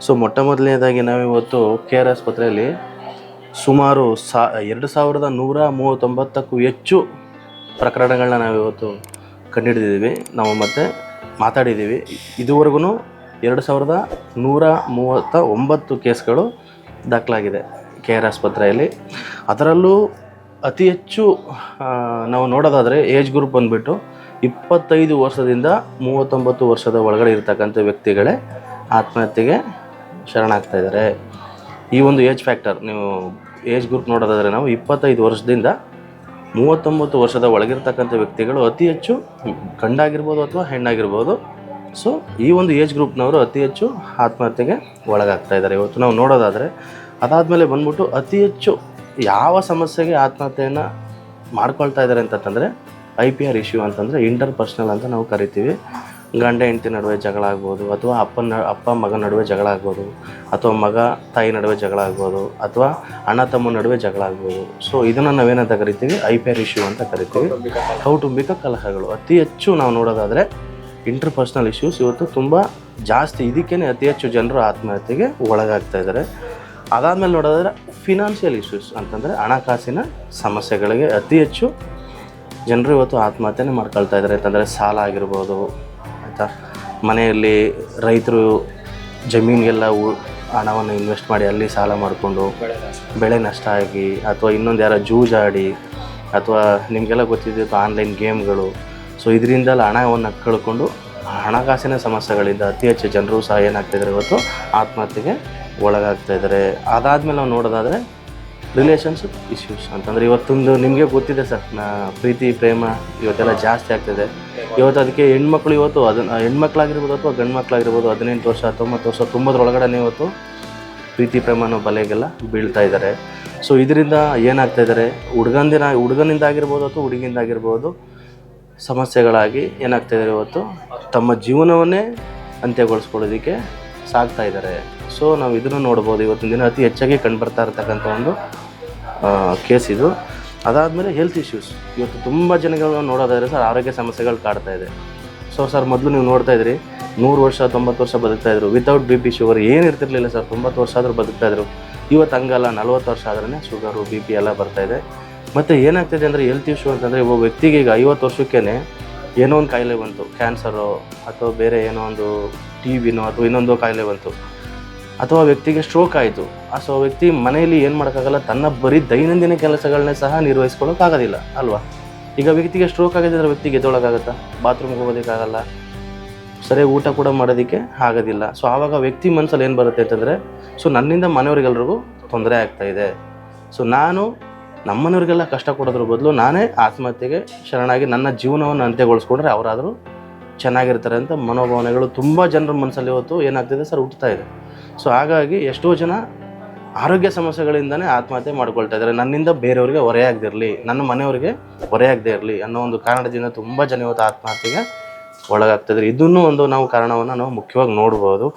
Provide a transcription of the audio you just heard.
So ಮೊಟ್ಟ ಮೊದಲನೇದಾಗಿ ನಾವಿವತ್ತು ಕೆ ಆರ್ ಆಸ್ಪತ್ರೆಯಲ್ಲಿ ಸುಮಾರು ಸಾ, ಎರಡು ಸಾವಿರದ ನೂರ ಮೂವತ್ತೊಂಬತ್ತಕ್ಕೂ ಹೆಚ್ಚು ಪ್ರಕರಣಗಳನ್ನ ನಾವಿವತ್ತು ಕಂಡುಹಿಡಿದಿದ್ದೀವಿ ನಾವು ಮತ್ತೆ ಮಾತಾಡಿದ್ದೀವಿ. ಇದುವರೆಗೂ ಎರಡು ಸಾವಿರದ ನೂರ ಮೂವತ್ತ ಒಂಬತ್ತು ಕೇಸ್ಗಳು ದಾಖಲಾಗಿದೆ ಕೆ ಆರ್ ಆಸ್ಪತ್ರೆಯಲ್ಲಿ ಅದರಲ್ಲೂ ಅತಿ ಹೆಚ್ಚು ನಾವು ನೋಡೋದಾದರೆ ಏಜ್ ಗ್ರೂಪ್ ಬಂದುಬಿಟ್ಟು ಇಪ್ಪತ್ತೈದು ವರ್ಷದಿಂದ ಮೂವತ್ತೊಂಬತ್ತು ವರ್ಷದ ಒಳಗಡೆ ಇರ್ತಕ್ಕಂಥ ವ್ಯಕ್ತಿಗಳೇ ಆತ್ಮಹತ್ಯೆಗೆ ಶರಣಾಗ್ತಾ ಇದ್ದಾರೆ. ಈ ಒಂದು ಏಜ್ ಫ್ಯಾಕ್ಟರ್ ನೀವು ಏಜ್ ಗ್ರೂಪ್ ನೋಡೋದಾದರೆ ನಾವು ಇಪ್ಪತ್ತೈದು ವರ್ಷದಿಂದ ಮೂವತ್ತೊಂಬತ್ತು ವರ್ಷದ ಒಳಗಿರ್ತಕ್ಕಂಥ ವ್ಯಕ್ತಿಗಳು ಅತಿ ಹೆಚ್ಚು ಗಂಡಾಗಿರ್ಬೋದು ಅಥವಾ ಹೆಣ್ಣಾಗಿರ್ಬೋದು. ಸೊ ಈ ಒಂದು ಏಜ್ ಗ್ರೂಪ್ನವರು ಅತಿ ಹೆಚ್ಚು ಆತ್ಮಹತ್ಯೆಗೆ ಒಳಗಾಗ್ತಾ ಇದ್ದಾರೆ. ಇವತ್ತು ನಾವು ನೋಡೋದಾದರೆ ಅದಾದಮೇಲೆ ಬಂದ್ಬಿಟ್ಟು ಅತಿ ಹೆಚ್ಚು ಯಾವ ಸಮಸ್ಯೆಗೆ ಆತ್ಮಹತ್ಯೆಯನ್ನು ಮಾಡ್ಕೊಳ್ತಾ ಇದ್ದಾರೆ ಅಂತಂದರೆ ಐ ಪಿ ಆರ್ ಇಶ್ಯೂ ಅಂತಂದರೆ ಇಂಟರ್ ಪರ್ಸ್ನಲ್ ಅಂತ ನಾವು ಕರಿತೀವಿ. ಗಂಡ, ಹೆಂಡತಿ ನಡುವೆ ಜಗಳ ಆಗ್ಬೋದು, ಅಥವಾ ಅಪ್ಪನ ಅಪ್ಪ ಮಗ ನಡುವೆ ಜಗಳ ಆಗ್ಬೋದು, ಅಥವಾ ಮಗ ತಾಯಿ ನಡುವೆ ಜಗಳ ಆಗ್ಬೋದು, ಅಥವಾ ಅಣ್ಣ, ತಮ್ಮ ನಡುವೆ ಜಗಳ ಆಗ್ಬೋದು. ಸೊ ಇದನ್ನು ನಾವೇನಂತ ಕರಿತೀವಿ? ಐ ಪಿ ಆರ್ ಇಶ್ಯೂ ಅಂತ ಕರಿತೀವಿ. ಕೌಟುಂಬಿಕ ಕಲಹಗಳು. ಅತಿ ಹೆಚ್ಚು ನಾವು ನೋಡೋದಾದರೆ ಇಂಟರ್ಪರ್ಸ್ನಲ್ ಇಶ್ಯೂಸ್ ಇವತ್ತು ತುಂಬ ಜಾಸ್ತಿ ಇದಕ್ಕೇ ಅತಿ ಹೆಚ್ಚು ಜನರು ಆತ್ಮಹತ್ಯೆಗೆ ಒಳಗಾಗ್ತಾ ಇದ್ದಾರೆ ಅದಾದಮೇಲೆ ನೋಡೋದಾದ್ರೆ ಫಿನಾನ್ಷಿಯಲ್ ಇಶ್ಯೂಸ್ ಅಂತಂದರೆ ಹಣಕಾಸಿನ ಸಮಸ್ಯೆಗಳಿಗೆ ಅತಿ ಹೆಚ್ಚು ಜನರು ಇವತ್ತು ಆತ್ಮಹತ್ಯೆನೇ ಮಾಡ್ಕೊಳ್ತಾ ಇದ್ದಾರೆ ಅಂತಂದರೆ ಸಾಲ ಆಗಿರ್ಬೋದು ಆಯಿತಾ ಮನೆಯಲ್ಲಿ ರೈತರು ಜಮೀನಿಗೆಲ್ಲ ಉ- ಹಣವನ್ನು ಇನ್ವೆಸ್ಟ್ ಮಾಡಿ ಅಲ್ಲಿ ಸಾಲ ಮಾಡಿಕೊಂಡು ಬೆಳೆ ನಷ್ಟ ಆಗಿ ಅಥವಾ ಇನ್ನೊಂದು ಯಾರೋ ಜೂಜಾಡಿ ಅಥವಾ ನಿಮಗೆಲ್ಲ ಗೊತ್ತಿದ್ದು ಆನ್ಲೈನ್ ಗೇಮ್ಗಳು ಸೊ ಇದರಿಂದಲ್ಲ ಹಣವನ್ನು ಕಳ್ಕೊಂಡು ಹಣಕಾಸಿನ ಸಮಸ್ಯೆಗಳಿಂದ ಅತಿ ಹೆಚ್ಚು ಜನರು ಸಹ ಏನಾಗ್ತಿದ್ದಾರೆ ಇವತ್ತು ಆತ್ಮಹತ್ಯೆಗೆ ಒಳಗಾಗ್ತಾ ಇದ್ದಾರೆ. ಅದಾದಮೇಲೆ ನಾವು ನೋಡೋದಾದರೆ ರಿಲೇಷನ್ಶಿಪ್ ಇಶ್ಯೂಸ್ ಅಂತಂದರೆ ಇವತ್ತೊಂದು ನಿಮಗೆ ಗೊತ್ತಿದೆ ಸರ್, ನಾ ಪ್ರೀತಿ, ಪ್ರೇಮ ಇವತ್ತೆಲ್ಲ ಜಾಸ್ತಿ ಆಗ್ತಿದೆ. ಇವತ್ತು ಅದಕ್ಕೆ ಹೆಣ್ಮಕ್ಳು ಇವತ್ತು ಅದನ್ನ, ಹೆಣ್ಮಕ್ಳಾಗಿರ್ಬೋದು ಅಥವಾ ಗಂಡು ಮಕ್ಕಳಾಗಿರ್ಬೋದು ಹದಿನೆಂಟು ವರ್ಷ, ಹತ್ತೊಂಬತ್ತು ವರ್ಷ ತುಂಬದ್ರೊಳಗಡೆ ಇವತ್ತು ಪ್ರೀತಿ, ಪ್ರೇಮ ಅನ್ನೋ ಬಲೆಗೆಲ್ಲ ಬೀಳ್ತಾ ಇದ್ದಾರೆ. ಸೊ ಇದರಿಂದ ಏನಾಗ್ತಾ ಇದ್ದಾರೆ? ಹುಡುಗಂದಿನ, ಹುಡುಗನಿಂದ ಆಗಿರ್ಬೋದು ಅಥವಾ ಹುಡುಗಿಂದ ಆಗಿರ್ಬೋದು ಸಮಸ್ಯೆಗಳಾಗಿ ಏನಾಗ್ತಾ ಇದ್ದಾರೆ ಇವತ್ತು? ತಮ್ಮ ಜೀವನವನ್ನೇ ಅಂತ್ಯಗೊಳಿಸ್ಕೊಳ್ಳೋದಕ್ಕೆ ಸಾಗ್ತಾ ಇದ್ದಾರೆ. ಸೊ ನಾವು ಇದನ್ನು ನೋಡ್ಬೋದು. ಇವತ್ತಿನ ದಿನ ಅತಿ ಹೆಚ್ಚಾಗಿ ಕಂಡುಬರ್ತಾ ಇರತಕ್ಕಂಥ ಒಂದು ಕೇಸ್ ಇದು. ಅದಾದಮೇಲೆ ಹೆಲ್ತ್ ಇಶ್ಯೂಸ್ ಇವತ್ತು ತುಂಬ ಜನಗಳು ನೋಡೋದಾದ್ರೆ ಸರ್ ಆರೋಗ್ಯ ಸಮಸ್ಯೆಗಳು ಕಾಡ್ತಾ ಇದೆ. ಸೊ ಸರ್ ಮೊದಲು ನೀವು ನೋಡ್ತಾ ಇದ್ರಿ, ನೂರು ವರ್ಷ, ತೊಂಬತ್ತು ವರ್ಷ ಬದುಕ್ತಾ ಇದ್ರು. ವಿತೌಟ್ ಬಿ ಪಿ ಶುಗರ್ ಏನು ಇರ್ತಿರ್ಲಿಲ್ಲ ಸರ್. ತೊಂಬತ್ತು ವರ್ಷ ಆದರೂ ಬದುಕ್ತಾ ಇದ್ರು. ಇವತ್ತು ಹಂಗಲ್ಲ, ನಲ್ವತ್ತು ವರ್ಷ ಆದ್ರೇ ಶುಗರು ಬಿ ಪಿ ಎಲ್ಲ ಇದೆ. ಮತ್ತು ಏನಾಗ್ತಿದೆ ಅಂದರೆ ಹೆಲ್ತ್ ಇಶ್ಯೂ ಅಂತಂದರೆ ಒಬ್ಬ ವ್ಯಕ್ತಿಗೆ ಈಗ ಐವತ್ತು ವರ್ಷಕ್ಕೇ ಏನೋ ಒಂದು ಕಾಯಿಲೆ ಬಂತು. ಕ್ಯಾನ್ಸರು ಅಥವಾ ಬೇರೆ ಏನೋ ಒಂದು ಟಿ ವಿನೋ ಅಥವಾ ಇನ್ನೊಂದು ಕಾಯಿಲೆ ಬಂತು. ಅಥವಾ ವ್ಯಕ್ತಿಗೆ ಸ್ಟ್ರೋಕ್ ಆಯಿತು ಸೊ ವ್ಯಕ್ತಿ ಮನೆಯಲ್ಲಿ ಏನು ಮಾಡೋಕ್ಕಾಗಲ್ಲ, ತನ್ನ ಬರೀ ದೈನಂದಿನ ಕೆಲಸಗಳನ್ನೇ ಸಹ ನಿರ್ವಹಿಸ್ಕೊಳ್ಳೋಕ್ಕಾಗೋದಿಲ್ಲ ಅಲ್ವಾ? ಈಗ ವ್ಯಕ್ತಿಗೆ ಸ್ಟ್ರೋಕ್ ಆಗಿದ್ರೆ ವ್ಯಕ್ತಿಗೆ ಎದ್ದೊಳಗಾಗತ್ತಾ? ಬಾತ್ರೂಮ್ಗೆ ಹೋಗೋದಕ್ಕಾಗಲ್ಲ ಸರಿಯಾಗಿ ಊಟ ಕೂಡ ಮಾಡೋದಕ್ಕೆ ಆಗೋದಿಲ್ಲ. ಸೊ, ಆವಾಗ ವ್ಯಕ್ತಿ ಮನಸ್ಸಲ್ಲಿ ಏನು ಬರುತ್ತೆ ಅಂತಂದರೆ, ಸೊ, ನನ್ನಿಂದ ಮನೆಯವರಿಗೆಲ್ರಿಗೂ ತೊಂದರೆ ಆಗ್ತಾ ಇದೆ. ಸೊ, ನಾನು ನಮ್ಮನೆಯವ್ರಿಗೆಲ್ಲ ಕಷ್ಟ ಕೊಡೋದ್ರ ಬದಲು ನಾನೇ ಆತ್ಮಹತ್ಯೆಗೆ ಶರಣಾಗಿ ನನ್ನ ಜೀವನವನ್ನು ಅಂತ್ಯಗೊಳಿಸ್ಕೊಂಡ್ರೆ ಅವರಾದರೂ ಚೆನ್ನಾಗಿರ್ತಾರೆ ಅಂತ ಮನೋಭಾವನೆಗಳು ತುಂಬ ಜನರ ಮನಸ್ಸಲ್ಲಿ ಇವತ್ತು ಏನಾಗ್ತಿದೆ ಸರ್ ಹುಟ್ಟುತ್ತಾ ಇದೆ. ಸೊ ಹಾಗಾಗಿ ಎಷ್ಟೋ ಜನ ಆರೋಗ್ಯ ಸಮಸ್ಯೆಗಳಿಂದನೇ ಆತ್ಮಹತ್ಯೆ ಮಾಡ್ಕೊಳ್ತಾ ಇದ್ದಾರೆ. ನನ್ನಿಂದ ಬೇರೆಯವ್ರಿಗೆ ಹೊರೆಯಾಗದಿರಲಿ ನನ್ನ ಮನೆಯವ್ರಿಗೆ ಹೊರೆಯಾಗದೇ ಇರಲಿ ಅನ್ನೋ ಒಂದು ಕಾರಣದಿಂದ ತುಂಬ ಜನ ಇವತ್ತು ಆತ್ಮಹತ್ಯೆಗೆ ಒಳಗಾಗ್ತಿದ್ದಾರೆ ಇದನ್ನು ಒಂದು ನಾವು ಕಾರಣವನ್ನು ನಾವು ಮುಖ್ಯವಾಗಿ ನೋಡ್ಬೋದು.